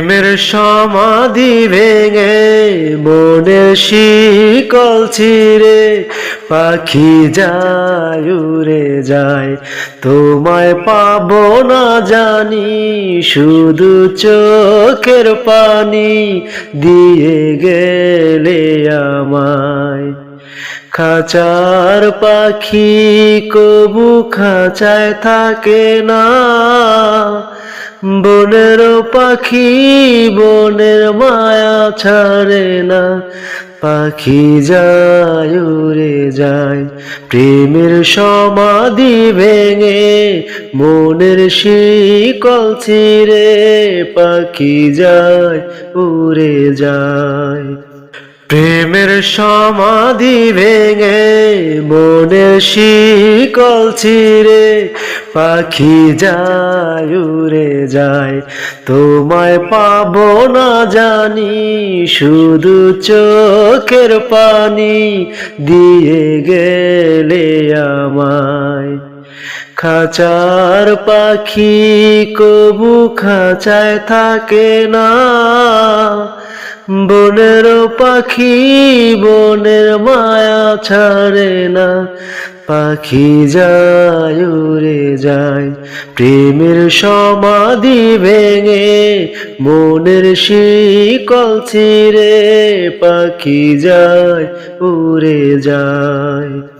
প্রেমের সমাধি ভেঙে মনের শিকল ছিঁড়ে পাখি যায়, উড়ে যায়। তোমায় পাবো না জানি, শুধু চোখের পানি দিয়ে গেলে আমায়। খাঁচার পাখি কবু খাঁচায় থাকে না। বনের পাখি, বনের মায়া ছাড়ে না। পাখি যায়, উড়ে যায়, প্রেমের সমাধি ভেঙে, মনের শিকল ছিঁড়ে। পাখি যায়, উড়ে যায়, প্রেমের সমাধি ভেঙে, মনের শিকল ছিঁড়ে। পাখি যায় যায়, তোমায় পাবো না জানি, শুধু চোখের পানি দিয়ে গেলে আমায়। খাঁচার পাখি কবু খাঁচায় থাকে না বনের পাখি বনের মায়া ছাড়ে না। পাখি যায়, উড়ে যায়, প্রেমের সমাধি ভেঙে, মনের শিকল ছিঁড়ে। পাখি যায়, উড়ে যায়।